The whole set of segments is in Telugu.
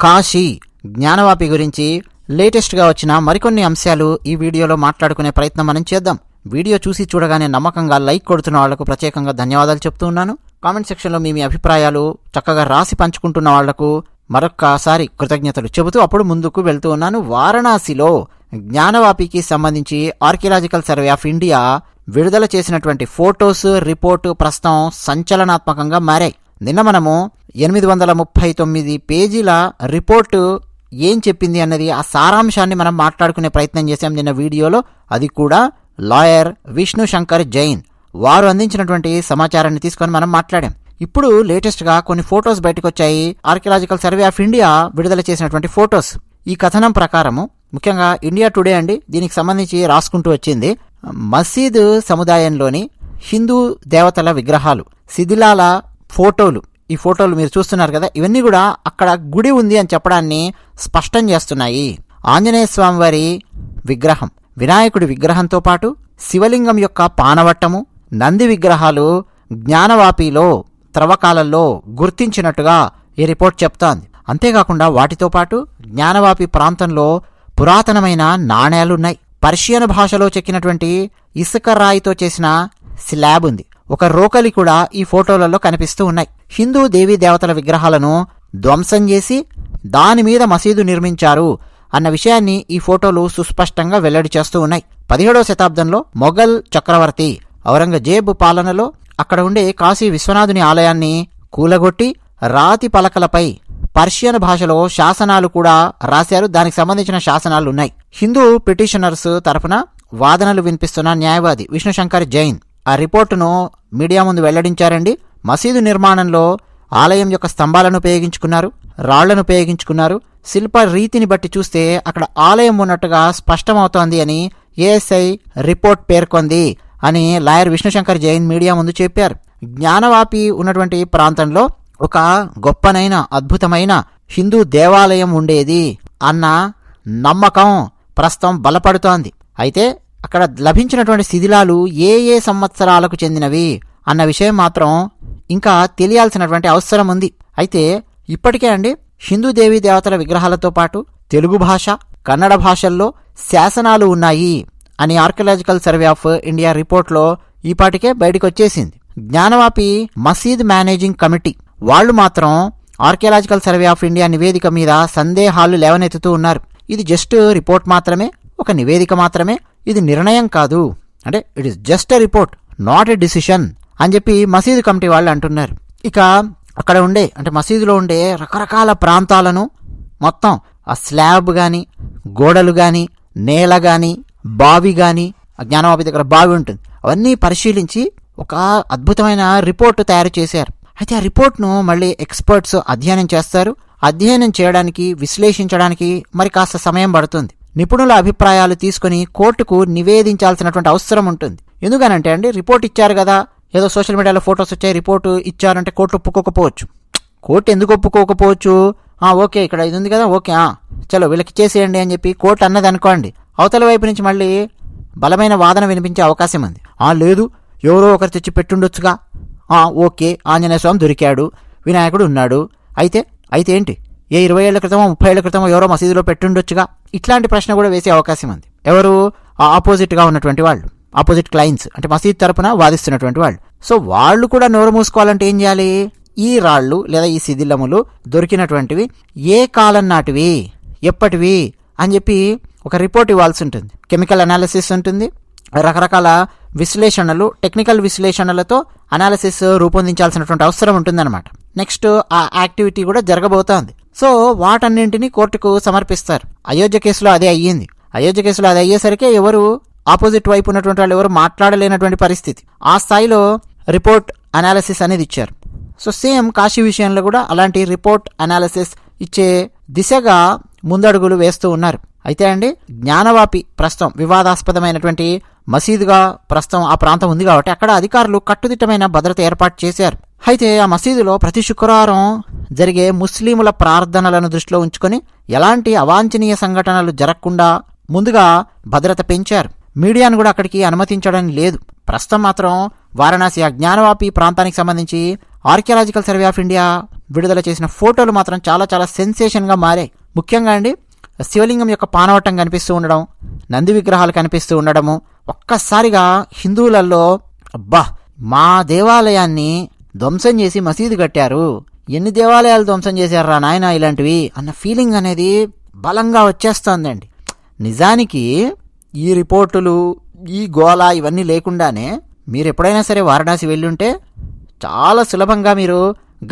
కాశీ జ్ఞానవాపి గురించి లేటెస్ట్గా వచ్చిన మరికొన్ని అంశాలు ఈ వీడియోలో మాట్లాడుకునే ప్రయత్నం మనం చేద్దాం. వీడియో చూసి చూడగానే నమ్మకంగా లైక్ కొడుతున్న వాళ్ళకు ప్రత్యేకంగా ధన్యవాదాలు చెప్తూ ఉన్నాను. కామెంట్ సెక్షన్లో మీ మీ అభిప్రాయాలు చక్కగా రాసి పంచుకుంటున్న వాళ్ళకు మరొక్కసారి కృతజ్ఞతలు చెబుతూ అప్పుడు ముందుకు వెళ్తూ ఉన్నాను. వారణాసిలో జ్ఞానవాపికి సంబంధించి ఆర్కియలాజికల్ సర్వే ఆఫ్ ఇండియా విడుదల చేసినటువంటి ఫోటోస్ రిపోర్టు ప్రస్తుతం సంచలనాత్మకంగా మారాయి. నిన్న మనము ఎనిమిది వందల ముప్పై తొమ్మిది పేజీల రిపోర్టు ఏం చెప్పింది అన్నది ఆ సారాంశాన్ని మనం మాట్లాడుకునే ప్రయత్నం చేశాం నిన్న వీడియోలో. అది కూడా లాయర్ విష్ణు శంకర్ జైన్. వారు అందించినటువంటి సమాచారాన్ని తీసుకొని మనం మాట్లాడాం. ఇప్పుడు లేటెస్ట్గా కొన్ని ఫొటోస్ బయటకు వచ్చాయి ఆర్కియలాజికల్ సర్వే ఆఫ్ ఇండియా విడుదల చేసినటువంటి ఫొటోస్. ఈ కథనం ప్రకారము ముఖ్యంగా ఇండియా టుడే అండి దీనికి సంబంధించి రాసుకుంటూ వచ్చింది. మసీదు సముదాయంలోని హిందూ దేవతల విగ్రహాలు శిథిలాల ఫోటోలు. ఈ ఫోటోలు మీరు చూస్తున్నారు కదా ఇవన్నీ కూడా అక్కడ గుడి ఉంది అని చెప్పడాన్ని స్పష్టం చేస్తున్నాయి. ఆంజనేయ స్వామివారి విగ్రహం వినాయకుడి విగ్రహంతో పాటు శివలింగం యొక్క పానవట్టము నంది విగ్రహాలు జ్ఞానవాపిలో త్రవ్వకాలలో గుర్తించినట్టుగా ఈ రిపోర్ట్ చెప్తోంది. అంతేకాకుండా వాటితో పాటు జ్ఞానవాపి ప్రాంతంలో పురాతనమైన నాణేలున్నాయి. పర్షియన్ భాషలో చెక్కినటువంటి ఇసుక రాయితో చేసిన స్లాబ్ ఉంది. ఒక రోకలి కూడా ఈ ఫోటోలలో కనిపిస్తూ ఉన్నాయి. హిందూ దేవీ దేవతల విగ్రహాలను ధ్వంసం చేసి దాని మీద మసీదు నిర్మించారు అన్న విషయాన్ని ఈ ఫోటోలు సుస్పష్టంగా వెల్లడి చేస్తూ ఉన్నాయి. పదిహేడవ శతాబ్దంలో మొఘల్ చక్రవర్తి ఔరంగజేబ్ పాలనలో అక్కడ ఉండే కాశీ విశ్వనాథుని ఆలయాన్ని కూలగొట్టి రాతి పలకలపై పర్షియన్ భాషలో శాసనాలు కూడా రాశారు. దానికి సంబంధించిన శాసనాలు ఉన్నాయి. హిందూ పిటిషనర్స్ తరఫున వాదనలు వినిపిస్తున్న న్యాయవాది విష్ణుశంకర్ జైన్ ఆ రిపోర్టును మీడియా ముందు వెల్లడించారండి. మసీదు నిర్మాణంలో ఆలయం యొక్క స్తంభాలను ఉపయోగించుకున్నారు రాళ్ళను ఉపయోగించుకున్నారు. శిల్ప రీతిని బట్టి చూస్తే అక్కడ ఆలయం ఉన్నట్టుగా స్పష్టమవుతోంది అని ఏఎస్ఐ రిపోర్ట్ పేర్కొంది అని లాయర్ విష్ణుశంకర్ జైన్ మీడియా ముందు చెప్పారు. జ్ఞానవాపి ఉన్నటువంటి ప్రాంతంలో ఒక గొప్పనైన అద్భుతమైన హిందూ దేవాలయం ఉండేది అన్న నమ్మకం ప్రస్తుతం బలపడుతోంది. అయితే అక్కడ లభించినటువంటి శిథిలాలు ఏ ఏ సంవత్సరాలకు చెందినవి అన్న విషయం మాత్రం ఇంకా తెలియాల్సినటువంటి అవసరం ఉంది. అయితే ఇప్పటికే అండి హిందూ దేవీ దేవతల విగ్రహాలతో పాటు తెలుగు భాష కన్నడ భాషల్లో శాసనాలు ఉన్నాయి అని ఆర్కియలాజికల్ సర్వే ఆఫ్ ఇండియా రిపోర్ట్లో ఈపాటికే బయటకు వచ్చేసింది జ్ఞానవాపి మసీద్ మేనేజింగ్ కమిటీ వాళ్ళు మాత్రం ఆర్కియలాజికల్ సర్వే ఆఫ్ ఇండియా నివేదిక మీద సందేహాలు లేవనెత్తుతూ ఉన్నారు. ఇది జస్ట్ రిపోర్ట్ మాత్రమే ఒక నివేదిక మాత్రమే. ఇది నిర్ణయం కాదు. అంటే it is just a report not a decision అని చెప్పి మసీదు కమిటీ వాళ్ళు అంటున్నారు. ఇక అక్కడ ఉండే అంటే మసీదులో ఉండే రకరకాల ప్రాంతాలను మొత్తం ఆ స్లాబ్ కానీ గోడలు కానీ నేల కానీ బావి కానీ జ్ఞానవాపి దగ్గర బావి ఉంటుంది. అవన్నీ పరిశీలించి ఒక అద్భుతమైన రిపోర్ట్ తయారు చేశారు. అయితే ఆ రిపోర్ట్ను మళ్ళీ ఎక్స్పర్ట్స్ అధ్యయనం చేస్తారు. అధ్యయనం చేయడానికి విశ్లేషించడానికి మరి కాస్త సమయం పడుతుంది. నిపుణుల అభిప్రాయాలు తీసుకుని కోర్టుకు నివేదించాల్సినటువంటి అవసరం ఉంటుంది. ఎందుకనంటే అండి రిపోర్ట్ ఇచ్చారు కదా ఏదో సోషల్ మీడియాలో ఫొటోస్ వచ్చాయి రిపోర్టు ఇచ్చారంటే కోర్టు ఒప్పుకోకపోవచ్చు. కోర్టు ఎందుకు ఒప్పుకోకపోవచ్చు? ఓకే ఇక్కడ ఇది ఉంది కదా ఓకే చలో వీళ్ళకి చేసేయండి అని చెప్పి కోర్టు అన్నది అనుకోండి. అవతల వైపు నుంచి మళ్ళీ బలమైన వాదన వినిపించే అవకాశం ఉంది. ఆ లేదు ఎవరో ఒకరు తెచ్చి పెట్టుండొచ్చుగా. ఓకే ఆంజనేయ స్వామి దొరికాడు వినాయకుడు ఉన్నాడు. అయితే అయితే ఏంటి? ఏ ఇరవై ఏళ్ళ క్రితమో ముప్పై ఏళ్ళ క్రితమో ఎవరో మసీదులో పెట్టుండొచ్చుగా? ఇట్లాంటి ప్రశ్న కూడా వేసే అవకాశం ఉంది. ఎవరు? ఆపోజిట్గా ఉన్నటువంటి వాళ్ళు. ఆపోజిట్ క్లయింట్స్ అంటే మసీద్ తరపున వాదిస్తున్నటువంటి వాళ్ళు. సో వాళ్ళు కూడా నోరు మూసుకోవాలంటే ఏం చేయాలి? ఈ రాళ్ళు లేదా ఈ శిథిలములు దొరికినటువంటివి ఏ కాలం నాటివి? ఎప్పటివి? అని చెప్పి ఒక రిపోర్ట్ ఇవ్వాల్సి ఉంటుంది. కెమికల్ అనాలిసిస్ ఉంటుంది. రకరకాల విశ్లేషణలు టెక్నికల్ విశ్లేషణలతో అనాలిసిస్ రూపొందించాల్సినటువంటి అవసరం ఉంటుందన్నమాట. నెక్స్ట్ ఆ యాక్టివిటీ కూడా జరగబోతోంది. సో వాటన్నింటినీ కోర్టుకు సమర్పిస్తారు. అయోధ్య కేసులో అదే అయ్యింది. అయోధ్య కేసులో అది అయ్యేసరికి ఎవరు ఆపోజిట్ వైపు ఉన్నటువంటి వాళ్ళు ఎవరు మాట్లాడలేనటువంటి పరిస్థితి. ఆ స్థాయిలో రిపోర్ట్ అనాలిసిస్ అనేది ఇచ్చారు. సో సేమ్ కాశీ విషయంలో కూడా అలాంటి రిపోర్ట్ అనాలిసిస్ ఇచ్చే దిశగా ముందడుగులు వేస్తూ ఉన్నారు. అయితే అండి జ్ఞానవాపి ప్రస్తుతం వివాదాస్పదమైనటువంటి మసీదుగా ప్రస్తుతం ఆ ప్రాంతం ఉంది కాబట్టి అక్కడ అధికారులు కట్టుదిట్టమైన భద్రత ఏర్పాటు చేశారు. అయితే ఆ మసీదులో ప్రతి శుక్రవారం జరిగే ముస్లింల ప్రార్థనలను దృష్టిలో ఉంచుకొని ఎలాంటి అవాంఛనీయ సంఘటనలు జరగకుండా ముందుగా భద్రత పెంచారు. మీడియాను కూడా అక్కడికి అనుమతించడం లేదు. ప్రస్తుతం మాత్రం వారణాసి ఆ జ్ఞానవాపి ప్రాంతానికి సంబంధించి ఆర్కియాలజికల్ సర్వే ఆఫ్ ఇండియా విడుదల చేసిన ఫోటోలు మాత్రం చాలా చాలా సెన్సేషన్గా మారాయి. ముఖ్యంగా అండి శివలింగం యొక్క పానవటం కనిపిస్తూ ఉండడం నంది విగ్రహాలు కనిపిస్తూ ఉండడము ఒక్కసారిగా హిందువులలో అబ్బా మా దేవాలయాన్ని ధ్వంసం చేసి మసీదు కట్టారు. ఎన్ని దేవాలయాలు ధ్వంసం చేశారా నాయన ఇలాంటివి అన్న ఫీలింగ్ అనేది బలంగా వచ్చేస్తోందండి. నిజానికి ఈ రిపోర్టులు ఈ గోల ఇవన్నీ లేకుండానే మీరు ఎప్పుడైనా సరే వారణాసి వెళ్ళుంటే చాలా సులభంగా మీరు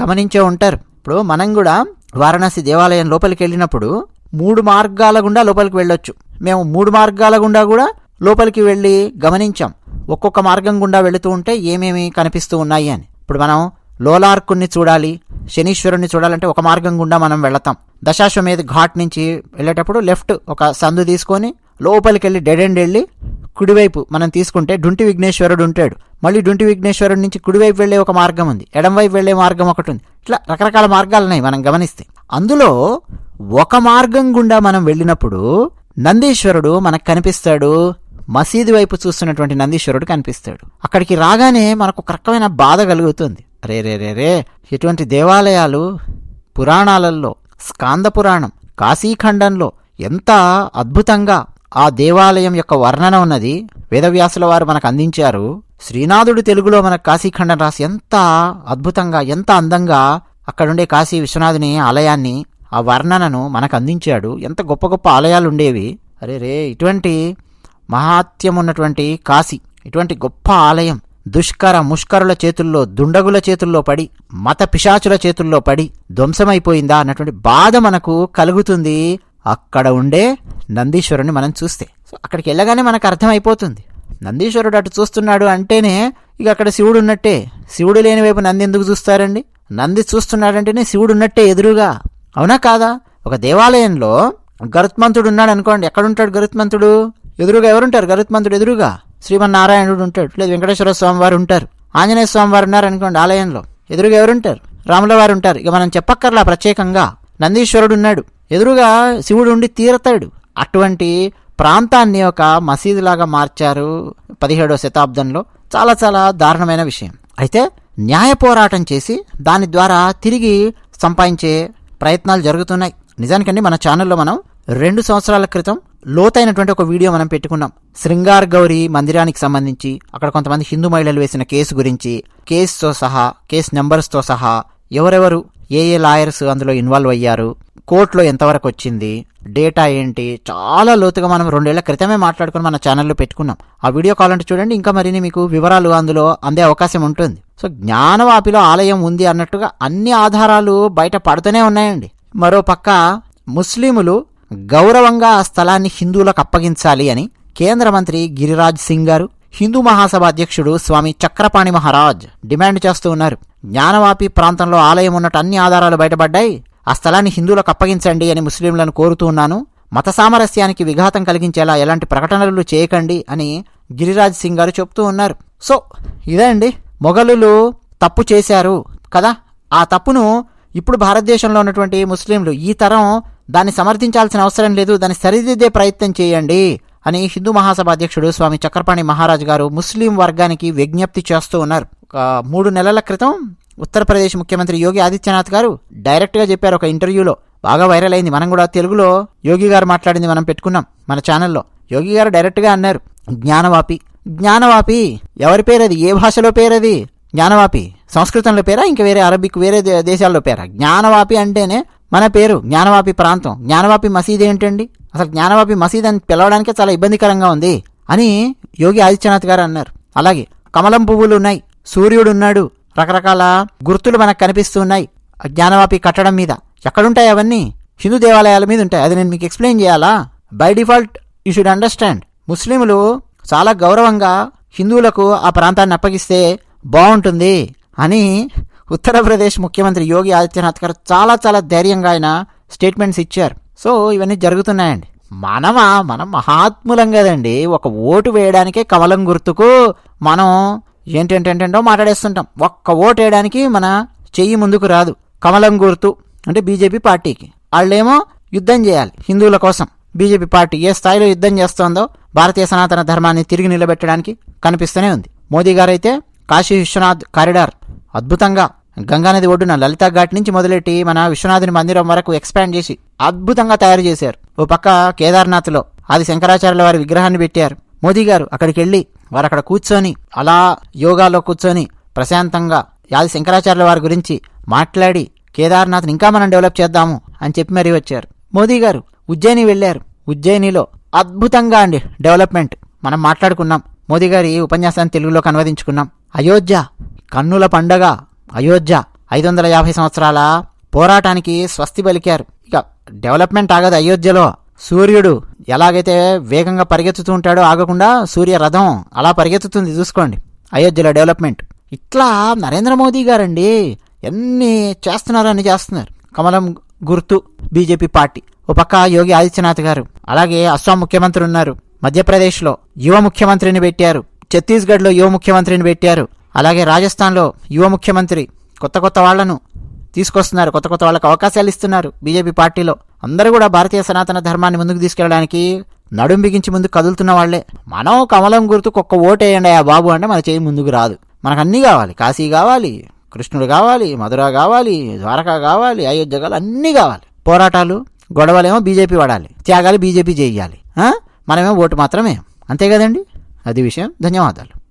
గమనించే ఉంటారు. ఇప్పుడు మనం కూడా వారణాసి దేవాలయం లోపలికి వెళ్ళినప్పుడు మూడు మార్గాల గుండా లోపలికి వెళ్ళొచ్చు. మేము మూడు మార్గాల గుండా కూడా లోపలికి వెళ్ళి గమనించాం. ఒక్కొక్క మార్గం గుండా వెళుతూ ఉంటే ఏమేమి కనిపిస్తూ ఉన్నాయి అని. ఇప్పుడు మనం లోలార్కుని చూడాలి శనీశ్వరుణ్ణి చూడాలంటే ఒక మార్గం గుండా మనం వెళతాం. దశాశ్వమేధ ఘాట్ నుంచి వెళ్ళేటప్పుడు లెఫ్ట్ ఒక సందు తీసుకొని లోపలికి వెళ్ళి డెడ్ ఎండ్ వెళ్ళి కుడివైపు మనం తీసుకుంటే డుంటి విఘ్నేశ్వరుడు ఉంటాడు. మళ్ళీ డుంటి విఘ్నేశ్వరుడు నుంచి కుడివైపు వెళ్ళే ఒక మార్గం ఉంది. ఎడంవైపు వెళ్ళే మార్గం ఒకటి ఉంది. ఇట్లా రకరకాల మార్గాలు ఉన్నాయి మనం గమనిస్తే. అందులో ఒక మార్గం గుండా మనం వెళ్ళినప్పుడు నందీశ్వరుడు మనకు కనిపిస్తాడు. మసీదు వైపు చూస్తున్నటువంటి నందీశ్వరుడు కనిపిస్తాడు. అక్కడికి రాగానే మనకు ఒక రకమైన బాధ కలుగుతుంది. రే రే రే రే ఇటువంటి దేవాలయాలు పురాణాలలో స్కాంద పురాణం కాశీఖండంలో ఎంత అద్భుతంగా ఆ దేవాలయం యొక్క వర్ణన ఉన్నది. వేదవ్యాసుల వారు మనకు అందించారు. శ్రీనాథుడు తెలుగులో మనకు కాశీఖండం రాసి ఎంత అద్భుతంగా ఎంత అందంగా అక్కడుండే కాశీ విశ్వనాథుని ఆలయాన్ని ఆ వర్ణనను మనకు అందించాడు. ఎంత గొప్ప గొప్ప ఆలయాలు ఉండేవి. అరే రే ఇటువంటి మహాత్యం ఉన్నటువంటి కాశీ ఇటువంటి గొప్ప ఆలయం దుష్కర ముష్కరుల చేతుల్లో దుండగుల చేతుల్లో పడి మత పిశాచుల చేతుల్లో పడి ధ్వంసమైపోయిందా అన్నటువంటి బాధ మనకు కలుగుతుంది. అక్కడ ఉండే నందీశ్వరుని మనం చూస్తే. సో అక్కడికి వెళ్ళగానే మనకు అర్థమైపోతుంది. నందీశ్వరుడు అటు చూస్తున్నాడు అంటేనే ఇక అక్కడ శివుడు ఉన్నట్టే. శివుడు లేని వైపు నంది ఎందుకు చూస్తారండి? నంది చూస్తున్నాడంటేనే శివుడు ఉన్నట్టే ఎదురుగా. అవునా కాదా? ఒక దేవాలయంలో గరుత్మంతుడు ఉన్నాడు అనుకోండి. ఎక్కడుంటాడు గరుత్మంతుడు? ఎదురుగా ఎవరుంటారు? గరుత్మంతుడు ఎదురుగా. శ్రీమన్నారాయణుడు ఉంటాడు. లేదు వెంకటేశ్వర స్వామి వారు ఉంటారు. ఆంజనేయ స్వామి వారు ఉన్నారు అనుకోండి ఆలయంలో. ఎదురుగా ఎవరుంటారు? రాముల వారు ఉంటారు. ఇక మనం చెప్పక్కర్లా ప్రత్యేకంగా. నందీశ్వరుడు ఉన్నాడు. ఎదురుగా శివుడు ఉండి తీరతాడు. అటువంటి ప్రాంతాన్ని ఒక మసీదులాగా మార్చారు పదిహేడో శతాబ్దంలో. చాలా చాలా దారుణమైన విషయం. అయితే న్యాయ పోరాటం చేసి దాని ద్వారా తిరిగి సంపాదించే ప్రయత్నాలు జరుగుతున్నాయి. నిజానికండి మన ఛానల్లో మనం రెండు సంవత్సరాల క్రితం లోతైనటువంటి ఒక వీడియో మనం పెట్టుకున్నాం. శృంగార్ గౌరీ మందిరానికి సంబంధించి అక్కడ కొంతమంది హిందూ మహిళలు వేసిన కేసు గురించి కేసుతో సహా కేసు నెంబర్స్తో సహా ఎవరెవరు ఏ ఏ లాయర్స్ అందులో ఇన్వాల్వ్ అయ్యారు కోర్టులో ఎంతవరకు వచ్చింది డేటా ఏంటి చాలా లోతుగా మనం రెండేళ్ళ క్రితమే మాట్లాడుకుని మన ఛానల్లో పెట్టుకున్నాం. ఆ వీడియో కాల్ అంటే చూడండి ఇంకా మరిన్ని మీకు వివరాలు అందులో అందే అవకాశం ఉంటుంది. సో జ్ఞానవాపిలో ఆలయం ఉంది అన్నట్టుగా అన్ని ఆధారాలు బయట పడుతూనే ఉన్నాయండి. మరో పక్క ముస్లిములు గౌరవంగా ఆ స్థలాన్ని హిందువులకు అప్పగించాలి అని కేంద్ర మంత్రి గిరిరాజ్ సింగ్ గారు హిందూ మహాసభ అధ్యక్షుడు స్వామి చక్రపాణి మహారాజ్ డిమాండ్ చేస్తూ ఉన్నారు. జ్ఞానవాపి ప్రాంతంలో ఆలయం ఉన్నట్టు అన్ని ఆధారాలు బయటపడ్డాయి. ఆ స్థలాన్ని హిందువులకు అప్పగించండి అని ముస్లింలను కోరుతూ ఉన్నాను. మత సామరస్యానికి విఘాతం కలిగించేలా ఎలాంటి ప్రకటనలు చేయకండి అని గిరిరాజ్ సింగ్ గారు చెప్తూ ఉన్నారు. సో ఇదే అండి. మొఘలులు తప్పు చేశారు కదా? ఆ తప్పును ఇప్పుడు భారతదేశంలో ఉన్నటువంటి ముస్లింలు ఈ తరం దాన్ని సమర్థించాల్సిన అవసరం లేదు దాన్ని సరిదిద్దే ప్రయత్నం చేయండి అని హిందూ మహాసభ అధ్యక్షుడు స్వామి చక్రపాణి మహారాజ్ గారు ముస్లిం వర్గానికి విజ్ఞప్తి చేస్తూ ఉన్నారు. మూడు నెలల క్రితం ఉత్తరప్రదేశ్ ముఖ్యమంత్రి యోగి ఆదిత్యనాథ్ గారు డైరెక్ట్గా చెప్పారు ఒక ఇంటర్వ్యూలో. బాగా వైరల్ అయింది. మనం కూడా తెలుగులో యోగి గారు మాట్లాడింది మనం పెట్టుకున్నాం మన ఛానల్లో. యోగి గారు డైరెక్ట్గా అన్నారు జ్ఞానవాపి జ్ఞానవాపి ఎవరి పేరది? ఏ భాషలో పేరది? జ్ఞానవాపి సంస్కృతంలో పేరా? ఇంకా వేరే అరబిక్ వేరే దేశాల్లో పేరా? జ్ఞానవాపి అంటేనే మన పేరు జ్ఞానవాపి ప్రాంతం. జ్ఞానవాపి మసీద్ ఏంటండి? అసలు జ్ఞానవాపి మసీద్ అని పిలవడానికే చాలా ఇబ్బందికరంగా ఉంది అని యోగి ఆదిత్యనాథ్ గారు అన్నారు. అలాగే కమలం పువ్వులు ఉన్నాయి. సూర్యుడు ఉన్నాడు. రకరకాల గుర్తులు మనకు కనిపిస్తున్నాయి ఉన్నాయి. అజ్ఞానవాపి కట్టడం మీద. ఎక్కడుంటాయి అవన్నీ? హిందూ దేవాలయాల మీద ఉంటాయి. అది నేను మీకు ఎక్స్ప్లెయిన్ చేయాలా? By default you should understand ముస్లింలు చాలా గౌరవంగా హిందువులకు ఆ ప్రాంతాన్ని అప్పగిస్తే బాగుంటుంది అని ఉత్తరప్రదేశ్ ముఖ్యమంత్రి యోగి ఆదిత్యనాథ్ గారు చాలా చాలా ధైర్యంగా ఆయన స్టేట్మెంట్స్ ఇచ్చారు. సో ఇవన్నీ జరుగుతున్నాయండి. మనమా మనం మహాత్ములం కదండి. ఒక ఓటు వేయడానికే కమలం గుర్తుకు మనం ఏంటంటేంటో మాట్లాడేస్తుంటాం. ఒక్క ఓటు వేయడానికి మన చెయ్యి ముందుకు రాదు. కమలం గుర్తు అంటే బీజేపీ పార్టీకి. వాళ్ళేమో యుద్ధం చేయాలి హిందువుల కోసం. బీజేపీ పార్టీ ఏ స్థాయిలో యుద్ధం చేస్తోందో భారతీయ సనాతన ధర్మాన్ని తిరిగి నిలబెట్టడానికి కనిపిస్తూనే ఉంది. మోదీ గారైతే కాశీ విశ్వనాథ్ కారిడార్ అద్భుతంగా గంగానది ఒడ్డున లలితా ఘాట్ నుంచి మొదలెట్టి మన విశ్వనాథుని మందిరం వరకు ఎక్స్పాండ్ చేసి అద్భుతంగా తయారు చేశారు. ఓ పక్క కేదార్నాథ్లో ఆది శంకరాచార్యుల వారి విగ్రహాన్ని పెట్టారు. మోదీ గారు అక్కడికి వెళ్ళి వారు అక్కడ కూర్చొని అలా యోగాలో కూర్చొని ప్రశాంతంగా యాది శంకరాచార్యుల వారి గురించి మాట్లాడి కేదార్నాథ్ని ఇంకా మనం డెవలప్ చేద్దాము అని చెప్పి మరీ వచ్చారు. మోదీ గారు ఉజ్జయిని వెళ్ళారు. ఉజ్జయినిలో అద్భుతంగా అండి డెవలప్మెంట్. మనం మాట్లాడుకున్నాం. మోదీ గారి ఉపన్యాసాన్ని తెలుగులోకి అనువదించుకున్నాం. అయోధ్య కన్నుల పండగ అయోధ్య ఐదు వందల యాభై సంవత్సరాల పోరాటానికి స్వస్తి పలికారు. ఇక డెవలప్మెంట్ ఆగదు అయోధ్యలో. సూర్యుడు ఎలాగైతే వేగంగా పరిగెత్తుతూ ఉంటాడో ఆగకుండా సూర్య రథం అలా పరిగెత్తుతుంది. చూసుకోండి. అయోధ్యలో డెవలప్మెంట్. ఇట్లా నరేంద్ర మోదీ గారండి ఎన్ని చేస్తున్నారు అని చేస్తున్నారు. కమలం గుర్తు బీజేపీ పార్టీ. ఓ పక్క యోగి ఆదిత్యనాథ్ గారు. అలాగే అస్సాం ముఖ్యమంత్రి ఉన్నారు. మధ్యప్రదేశ్లో యువ ముఖ్యమంత్రిని పెట్టారు. ఛత్తీస్గఢ్లో యువ ముఖ్యమంత్రిని పెట్టారు. అలాగే రాజస్థాన్లో యువ ముఖ్యమంత్రి కొత్త కొత్త వాళ్ళను తీసుకొస్తున్నారు. కొత్త కొత్త వాళ్ళకి అవకాశాలు ఇస్తున్నారు బీజేపీ పార్టీలో. అందరూ కూడా భారతీయ సనాతన ధర్మాన్ని ముందుకు తీసుకెళ్ళడానికి నడుం బిగించి ముందుకు కదులుతున్న వాళ్ళే మనం కమలం గుర్తుకు ఒక్క ఓటేయండి ఆ బాబు అంటే మన చేయి ముందుకు రాదు. మనకు అన్నీ కావాలి. కాశీ కావాలి కృష్ణుడు కావాలి మధుర కావాలి ద్వారకా కావాలి అయోధ్య కావాలి అన్నీ కావాలి. పోరాటాలు గొడవలేమో బీజేపీ వాడాలి. త్యాగాలు బీజేపీ చేయాలి. మనమేమో ఓటు మాత్రమే? అంతే కదండి? అది విషయం. ధన్యవాదాలు.